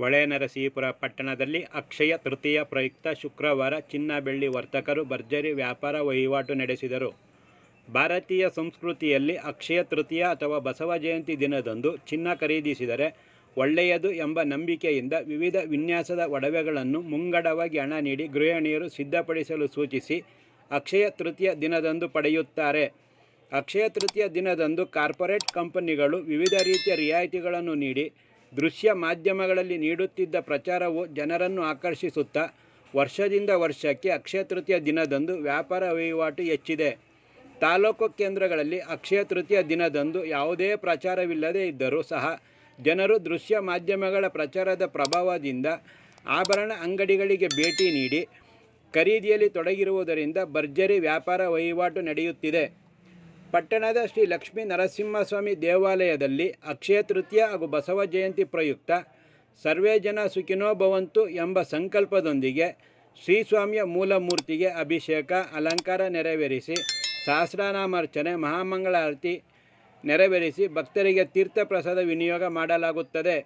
ಹೊಳೆನರಸೀಪುರ ಪಟ್ಟಣದಲ್ಲಿ ಅಕ್ಷಯ ತೃತೀಯ ಪ್ರಯುಕ್ತ ಶುಕ್ರವಾರ ಚಿನ್ನ ಬೆಳ್ಳಿ ವರ್ತಕರು ಭರ್ಜರಿ ವ್ಯಾಪಾರ ವಹಿವಾಟು ನಡೆಸಿದರು. ಭಾರತೀಯ ಸಂಸ್ಕೃತಿಯಲ್ಲಿ ಅಕ್ಷಯ ತೃತೀಯ ಅಥವಾ ಬಸವ ಜಯಂತಿ ದಿನದಂದು ಚಿನ್ನ ಖರೀದಿಸಿದರೆ ಒಳ್ಳೆಯದು ಎಂಬ ನಂಬಿಕೆಯಿಂದ ವಿವಿಧ ವಿನ್ಯಾಸದ ಒಡವೆಗಳನ್ನು ಮುಂಗಡವಾಗಿ ಹಣ ನೀಡಿ ಗೃಹಿಣಿಯರು ಸಿದ್ಧಪಡಿಸಲು ಸೂಚಿಸಿ ಅಕ್ಷಯ ತೃತೀಯ ದಿನದಂದು ಪಡೆಯುತ್ತಾರೆ. ಅಕ್ಷಯ ತೃತೀಯ ದಿನದಂದು ಕಾರ್ಪೊರೇಟ್ ಕಂಪನಿಗಳು ವಿವಿಧ ರೀತಿಯ ರಿಯಾಯಿತಿಗಳನ್ನು ನೀಡಿ ದೃಶ್ಯ ಮಾಧ್ಯಮಗಳಲ್ಲಿ ನೀಡುತ್ತಿದ್ದ ಪ್ರಚಾರವು ಜನರನ್ನು ಆಕರ್ಷಿಸುತ್ತಾ, ವರ್ಷದಿಂದ ವರ್ಷಕ್ಕೆ ಅಕ್ಷಯ ತೃತೀಯ ದಿನದಂದು ವ್ಯಾಪಾರ ವಹಿವಾಟು ಹೆಚ್ಚಿದೆ. ತಾಲೂಕು ಕೇಂದ್ರಗಳಲ್ಲಿ ಅಕ್ಷಯ ತೃತೀಯ ದಿನದಂದು ಯಾವುದೇ ಪ್ರಚಾರವಿಲ್ಲದೇ ಇದ್ದರೂ ಸಹ, ಜನರು ದೃಶ್ಯ ಮಾಧ್ಯಮಗಳ ಪ್ರಚಾರದ ಪ್ರಭಾವದಿಂದ ಆಭರಣ ಅಂಗಡಿಗಳಿಗೆ ಭೇಟಿ ನೀಡಿ, ಖರೀದಿಯಲ್ಲಿ ತೊಡಗಿರುವುದರಿಂದ ಭರ್ಜರಿ ವ್ಯಾಪಾರ ವಹಿವಾಟು ನಡೆಯುತ್ತಿದೆ. ಪಟ್ಟಣದ ಶ್ರೀ ಲಕ್ಷ್ಮೀ ನರಸಿಂಹಸ್ವಾಮಿ ದೇವಾಲಯದಲ್ಲಿ ಅಕ್ಷಯ ತೃತೀಯ ಹಾಗೂ ಬಸವ ಜಯಂತಿ ಪ್ರಯುಕ್ತ ಸರ್ವೇ ಜನ ಸುಖಿನೋ ಭವಂತು ಎಂಬ ಸಂಕಲ್ಪದೊಂದಿಗೆ ಶ್ರೀಸ್ವಾಮಿಯ ಮೂಲ ಮೂರ್ತಿಗೆ ಅಭಿಷೇಕ, ಅಲಂಕಾರ ನೆರವೇರಿಸಿ ಸಹಸ್ರನಾಮಾರ್ಚನೆ ಮಹಾಮಂಗಳಾರತಿ ನೆರವೇರಿಸಿ ಭಕ್ತರಿಗೆ ತೀರ್ಥ ಪ್ರಸಾದ ವಿನಿಯೋಗ ಮಾಡಲಾಗುತ್ತದೆ.